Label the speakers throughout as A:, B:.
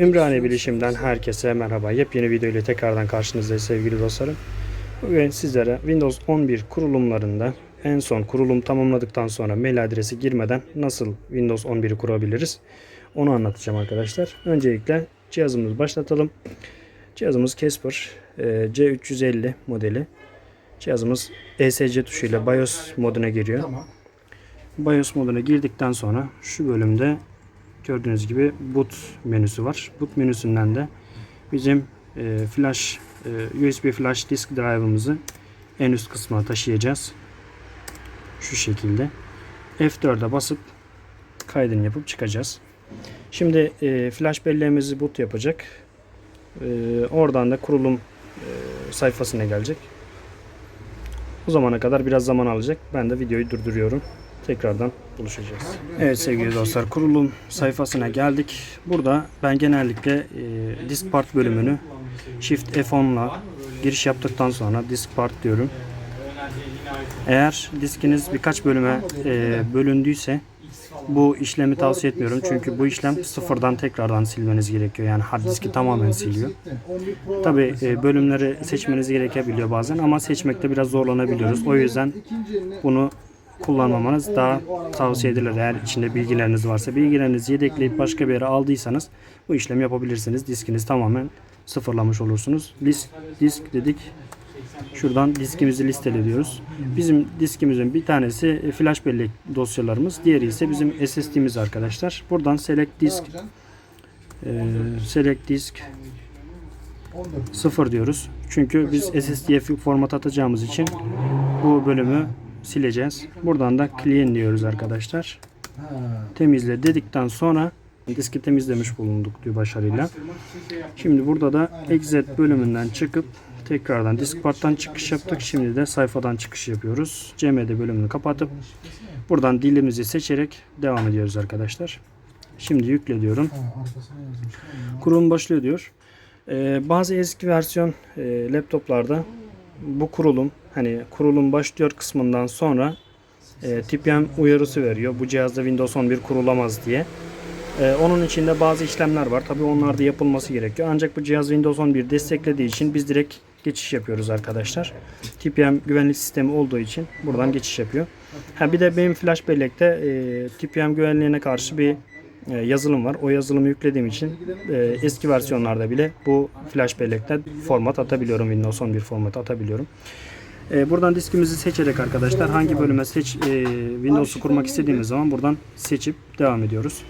A: Ümraniye Bilişim'den herkese merhaba. Yepyeni video ile tekrardan karşınızdayız sevgili dostlarım. Bugün sizlere Windows 11 kurulumlarında en son kurulum tamamladıktan sonra mail adresi girmeden nasıl Windows 11'i kurabiliriz onu anlatacağım arkadaşlar. Öncelikle cihazımızı başlatalım. Cihazımız Casper e, C350 modeli. Cihazımız ESC tuşuyla BIOS moduna giriyor.
B: Tamam.
A: BIOS moduna girdikten sonra şu bölümde gördüğünüz gibi boot menüsü var. Boot menüsünden de bizim e, flash e, USB flash disk drive'ımızı en üst kısmına taşıyacağız. Şu şekilde. F4'e basıp kaydını yapıp çıkacağız. Şimdi e, flash belleğimizi boot yapacak. E, oradan da kurulum e, sayfasına gelecek. O zamana kadar biraz zaman alacak. Ben de videoyu durduruyorum. Tekrardan buluşacağız. Evet sevgili dostlar kurulum sayfasına geldik. Burada ben genellikle e, disk part bölümünü Shift F10 ile giriş yaptıktan sonra disk part diyorum. Eğer diskiniz birkaç bölüme e, bölündüyse bu işlemi tavsiye etmiyorum. Çünkü bu işlem sıfırdan tekrardan silmeniz gerekiyor. Yani hard diski tamamen siliyor. Tabi bölümleri seçmeniz gerekebiliyor bazen ama seçmekte biraz zorlanabiliyoruz. O yüzden bunu kullanmamanız daha tavsiye edilir. Eğer içinde bilgileriniz varsa bilgilerinizi yedekleyip başka bir yere aldıysanız bu işlemi yapabilirsiniz. Diskiniz tamamen sıfırlamış olursunuz. Disk, disk dedik. Şuradan diskimizi listeliyoruz. Bizim diskimizin bir tanesi e, flash bellek dosyalarımız. Diğeri ise bizim SSD'miz arkadaşlar. Buradan select disk e, select disk 0 diyoruz. Çünkü biz SSD'ye format atacağımız için bu bölümü sileceğiz. Buradan da clean diyoruz arkadaşlar. Temizle dedikten sonra diski temizlemiş bulunduk diyor başarıyla. Şimdi burada da exit bölümünden çıkıp tekrardan disk parttan çıkış yaptık. Şimdi de sayfadan çıkış yapıyoruz. CMD bölümünü kapatıp buradan dilimizi seçerek devam ediyoruz arkadaşlar. Şimdi yükle diyorum. Kurulum başlıyor diyor. Ee, bazı eski versiyon e, laptoplarda bu kurulum hani kurulum başlıyor kısmından sonra e, TPM uyarısı veriyor. Bu cihazda Windows 11 kurulamaz diye. E, onun içinde bazı işlemler var. Tabii onlar da yapılması gerekiyor. Ancak bu cihaz Windows 11 desteklediği için biz direkt geçiş yapıyoruz arkadaşlar. TPM güvenlik sistemi olduğu için buradan geçiş yapıyor. Ha bir de benim flash bellekte e, TPM güvenliğine karşı bir yazılım var. O yazılımı yüklediğim için e, eski versiyonlarda bile bu flash bellekten format atabiliyorum. Windows 11 format atabiliyorum. E, buradan diskimizi seçerek arkadaşlar hangi bölüme seç e, Windows'u kurmak istediğimiz zaman buradan seçip devam ediyoruz.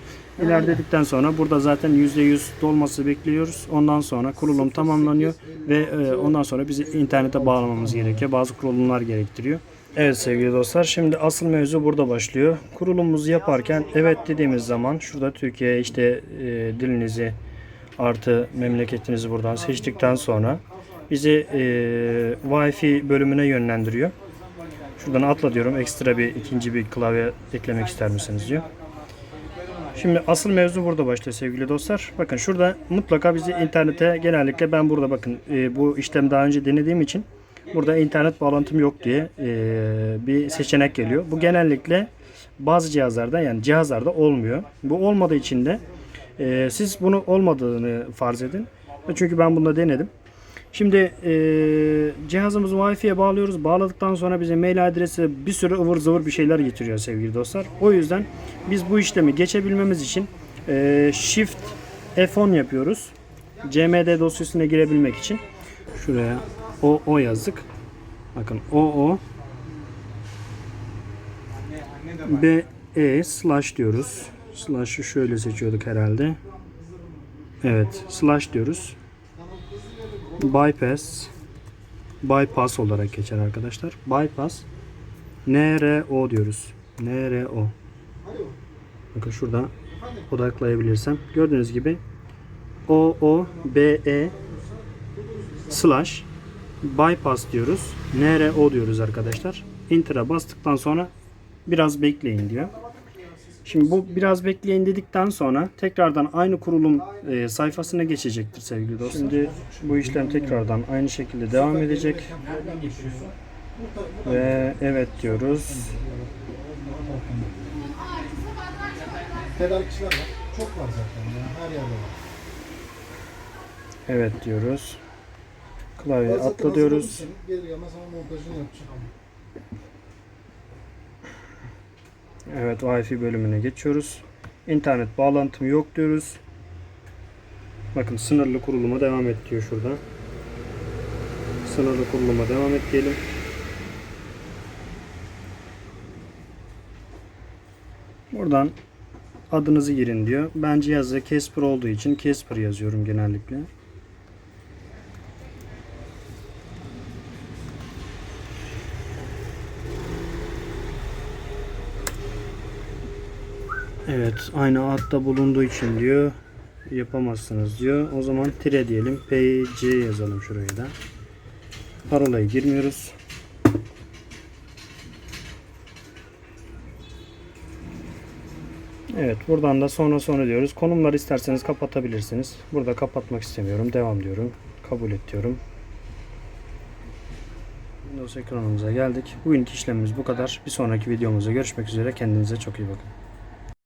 A: İlerledikten sonra burada zaten %100 dolması bekliyoruz. Ondan sonra kurulum tamamlanıyor ve e, ondan sonra bizi internete bağlamamız gerekiyor. Bazı kurulumlar gerektiriyor. Evet sevgili dostlar şimdi asıl mevzu burada başlıyor. Kurulumumuzu yaparken evet dediğimiz zaman şurada Türkiye işte e, dilinizi artı memleketinizi buradan seçtikten sonra bizi e, Wi-Fi bölümüne yönlendiriyor. Şuradan atla diyorum. Ekstra bir ikinci bir klavye eklemek ister misiniz diyor. Şimdi asıl mevzu burada başlıyor sevgili dostlar. Bakın şurada mutlaka bizi internete genellikle ben burada bakın e, bu işlem daha önce denediğim için burada internet bağlantım yok diye e, bir seçenek geliyor. Bu genellikle bazı cihazlarda yani cihazlarda olmuyor. Bu olmadığı için de e, siz bunu olmadığını farz edin. Çünkü ben bunu denedim. Şimdi e, cihazımızı Wi-Fi'ye bağlıyoruz. Bağladıktan sonra bize mail adresi bir sürü ıvır zıvır bir şeyler getiriyor sevgili dostlar. O yüzden biz bu işlemi geçebilmemiz için e, Shift F10 yapıyoruz. CMD dosyasına girebilmek için. Şuraya o o yazdık. Bakın o o B E slash diyoruz. Slash'ı şöyle seçiyorduk herhalde. Evet, slash diyoruz bypass bypass olarak geçer arkadaşlar. Bypass NRO diyoruz. NRO. Bakın şurada odaklayabilirsem. Gördüğünüz gibi O O B E slash bypass diyoruz. NRO diyoruz arkadaşlar. Enter'a bastıktan sonra biraz bekleyin diyor. Şimdi bu biraz bekleyin dedikten sonra tekrardan aynı kurulum e, sayfasına geçecektir sevgili dostlar. Şimdi bu işlem tekrardan aynı şekilde devam edecek. Ve evet diyoruz.
B: Tedarikçiler var. Çok var zaten ya. Her yerde var.
A: Evet diyoruz. Klavye
B: Ben zaten
A: atla diyoruz.
B: hazırladım seni. Gelir gelmez sana montajını yapacağım.
A: Evet Wi-Fi bölümüne geçiyoruz. İnternet bağlantım yok diyoruz. Bakın sınırlı kuruluma devam et diyor şurada. Sınırlı kuruluma devam et diyelim. Buradan adınızı girin diyor. Ben cihazda Casper olduğu için Casper yazıyorum genellikle. Evet aynı adda bulunduğu için diyor yapamazsınız diyor. O zaman tire diyelim. PC yazalım şuraya da. Parolayı girmiyoruz. Evet buradan da sonra sonra diyoruz. Konumları isterseniz kapatabilirsiniz. Burada kapatmak istemiyorum. Devam diyorum. Kabul et diyorum. Windows ekranımıza geldik. Bugünkü işlemimiz bu kadar. Bir sonraki videomuzda görüşmek üzere. Kendinize çok iyi bakın.